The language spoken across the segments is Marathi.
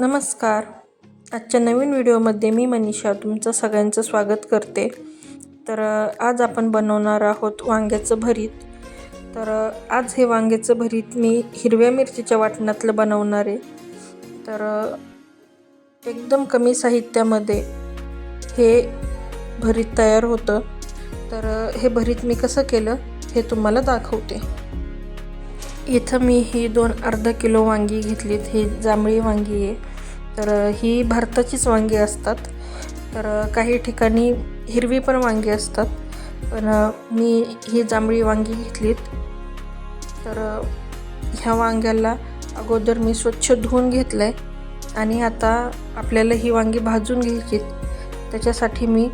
नमस्कार. आजच्या नवीन व्हिडिओमध्ये मी मनीषा तुमचं सगळ्यांचं स्वागत करते. तर आज आपण बनवणार आहोत वांग्याचं भरीत. तर आज हे वांग्याचं भरीत मी हिरव्या मिरचीच्या वाटणातलं बनवणार आहे. तर एकदम कमी साहित्यामध्ये हे भरीत तयार होतं. तर हे भरीत मी कसं केलं हे तुम्हाला दाखवते. इथं मी ही दोन अर्धा किलो वांगी घेतलीत. ही जांभळी वांगी आहे. तर ही भारताचीच वांगी असतात. तर काही ठिकाणी हिरवी पण वांगी असतात. पण मी ही जांभळी वांगी घेतलीत. तर ह्या वांग्याला अगोदर मी स्वच्छ धुवून घेतलं आहे आणि आता आपल्याला ही वांगी भाजून घ्यायची त्याच्यासाठी मी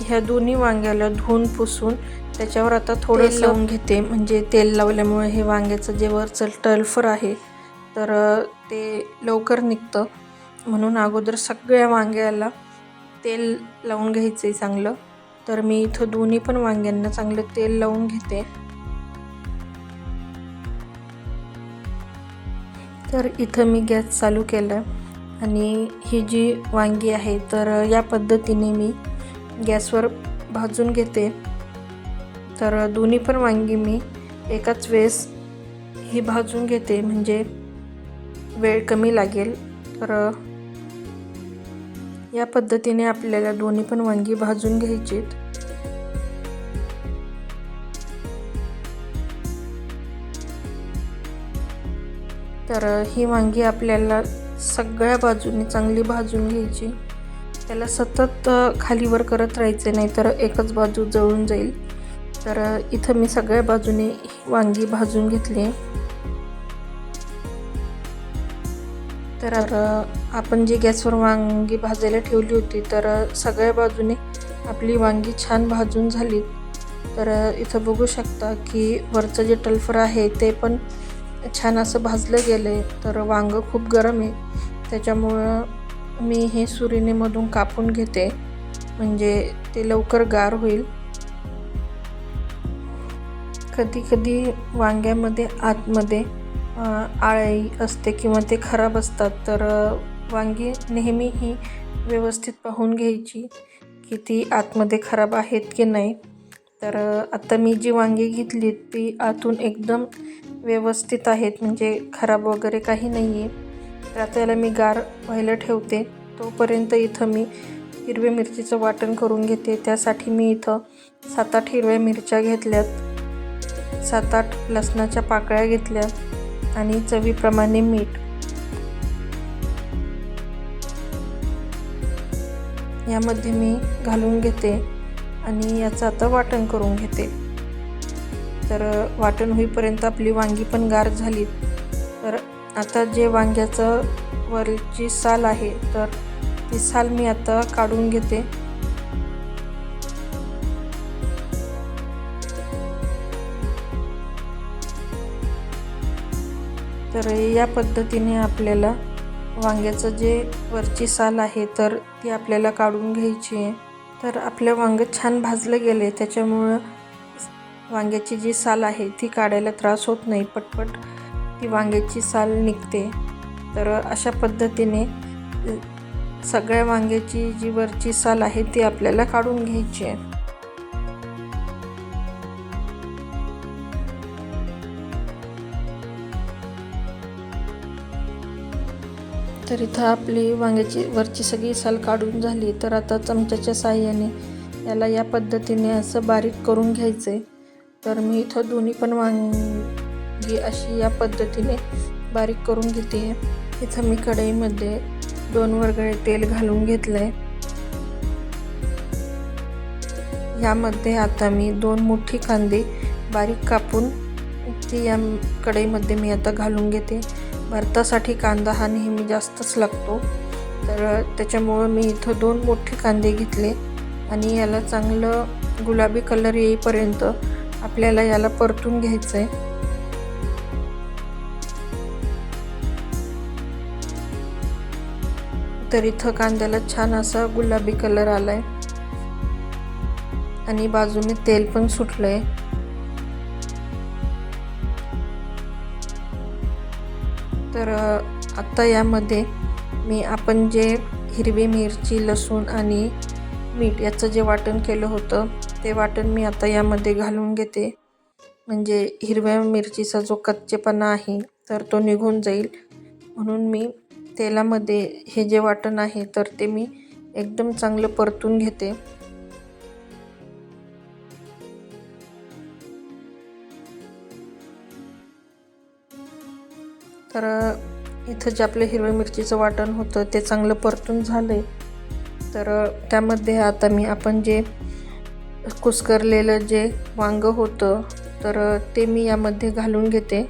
ह्या दोन्ही वांग्याला धुवून पुसून त्याच्यावर आता थोडं लावून घेते. म्हणजे तेल लावल्यामुळे हे वांग्याचं जे वरचं टल्फर आहे तर ते लवकर निघतं. म्हणून अगोदर सगळ्या वांग्याला तेल लावून घ्यायचं आहे चांगलं. तर मी इथं दोन्ही पण वांग्यांना चांगलं तेल लावून घेते. तर इथं मी गॅस चालू केला आणि ही जी वांगी आहे तर या पद्धतीने मी गॅसवर भाजून घेते. तर दोन्ही पण वांगी मी एकाच वेळेस ही भाजून घेते म्हणजे वेळ कमी लागेल. तर या पद्धतीने आपल्याला दोन्ही पण वांगी भाजून घ्यायचीत. तर ही वांगी आपल्याला सगळ्या बाजूने चांगली भाजून घ्यायची. त्याला सतत खालीवर करत राहायचे नाही तर एकच बाजू जळून जाईल. तर इथं मी सगळ्या बाजूने ही वांगी भाजून घेतली तर आपण जी गॅसवर वांगी भाजायला ठेवली होती तर सगळ्या बाजूने आपली वांगी छान भाजून झाली. तर इथं बघू शकता की वरचं जे टल्फर आहे ते पण छान असं भाजलं गेलं आहे तर वांगं खूप गरम आहे. त्याच्यामुळं मी हे सुरीनेमधून कापून घेते. म्हणजे ते लवकर गार होईल. कधी कधी वांग्यामध्ये आतमध्ये आळी असते किंवा ते खराब असतात तर वांगी नेहमी ही व्यवस्थित पाहून घ्यायची की ती आतमध्ये खराब आहेत की नाही. तर आता मी जी वांगी घेतली ती आतून एकदम व्यवस्थित आहेत म्हणजे खराब वगैरे काही नाही आहे तर आता याला मी गार व्हायला ठेवते. तोपर्यंत इथं मी हिरव्या मिरचीचं वाटण करून घेते. त्यासाठी मी इथं सात आठ हिरव्या मिरच्या घेतल्यात. सात आठ लसणाच्या पाकळ्या घेतल्या आणि चवीप्रमाणे मीठ. यामध्ये मी घालून घेते आणि याचं आता वाटण करून घेते. तर वाटण होईपर्यंत आपली वांगी पण गार झाली. तर आता जे वांग्याचं वरची साल आहे तर ती साल मी आता काढून घेते. तर या पद्धतीने आपल्याला वांग्याचं जे वरची साल आहे तर ती आपल्याला काढून घ्यायची आहे. तर आपलं वांगं छान भाजलं गेले त्याच्यामुळं वांग्याची जी साल आहे ती काढायला त्रास होत नाही पटपट ती वांग्याची साल निघते. तर अशा पद्धतीने सगळ्या वांग्याची जी वरची साल आहे ती आपल्याला काढून घ्यायची आहे. तर इथं आपली वांग्याची वरची सगळी साल काढून झाली. तर आता चमच्याच्या साह्याने याला या पद्धतीने असं बारीक करून घ्यायचं आहे तर मी इथं दोन्ही पण वांगी अशी या पद्धतीने बारीक करून घेते. आहे इथं मी कढईमध्ये दोन वरगळे तेल घालून घेतलं आहे यामध्ये आता मी दोन मोठी कांदे बारीक कापून ती या कढईमध्ये मी आता घालून घेते. भरतासाठी कांदा हा नेहमी जास्तच लागतो. तर त्याच्यामुळं मी इथं दोन मोठे कांदे घेतले आणि याला चांगलं गुलाबी कलर येईपर्यंत आपल्याला याला परतून घ्यायचं आहे तर इथं कांद्याला छान असा गुलाबी कलर आलाय. आणि बाजूने तेल पण सुटलंय. तर आत्ता यामध्ये मी आपण जे हिरवी मिरची लसूण आणि मीठ याचं जे वाटण केलं होतं ते वाटण मी आता यामध्ये घालून घेते. म्हणजे हिरव्या मिरचीचा जो कच्चेपणा आहे तर तो निघून जाईल. म्हणून मी तेलामध्ये हे जे वाटण आहे तर ते मी एकदम चांगलं परतून घेते. तर इथं जे आपलं हिरव्या मिरचीचं वाटण होतं ते चांगलं परतून झालं आहे तर त्यामध्ये आता मी आपण जे कुस्करलेलं जे वांगं होतं तर ते मी यामध्ये घालून घेते.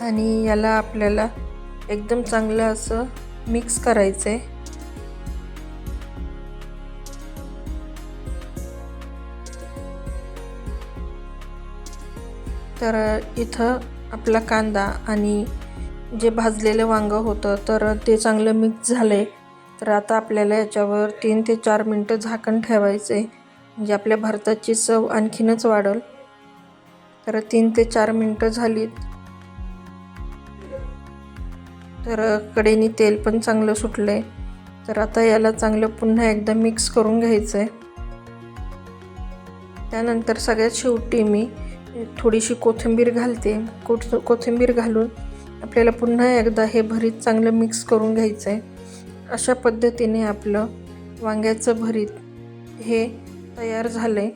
आणि याला आपल्याला एकदम चांगलं असं मिक्स करायचं आहे तर इथं आपला कांदा आणि जे भाजलेलं वांगं होतं तर ते चांगलं मिक्स झालं आहे तर आता आपल्याला याच्यावर तीन ते चार मिनटं झाकण ठेवायचं आहे म्हणजे आपल्या भारताची चव आणखीनच वाढेल. तर तीन ते चार मिनटं झालीत. तर कडेनी तेल पण चांगलं सुटलं आहे तर आता याला चांगलं पुन्हा एकदा मिक्स करून घ्यायचं आहे त्यानंतर सगळ्यात शेवटी मी थोडीशी कोथिंबीर घालते. कोथ कोथिंबीर घालून आपल्याला पुन्हा एकदा हे भरीत चांगलं मिक्स करून घ्यायचं आहे अशा पद्धतीने आपलं वांग्याचं भरीत हे तयार झालं आहे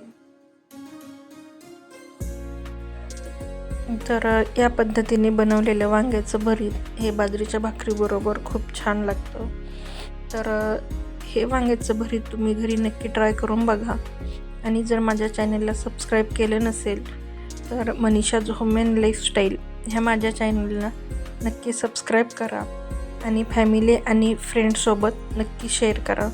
तर या पद्धतीने बनवलेलं वांग्याचं भरीत हे बाजरीच्या भाकरीबरोबर खूप छान लागतं. तर हे वांग्याचं भरीत तुम्ही घरी नक्की ट्राय करून बघा. आणि जर माझ्या चॅनलला सबस्क्राईब केलं नसेल तर मनीषाज होम लाईफस्टाईल ह्या माझ्या चॅनलला नक्की सबस्क्राईब करा आणि फॅमिली आणि फ्रेंडसोबत नक्की शेअर करा.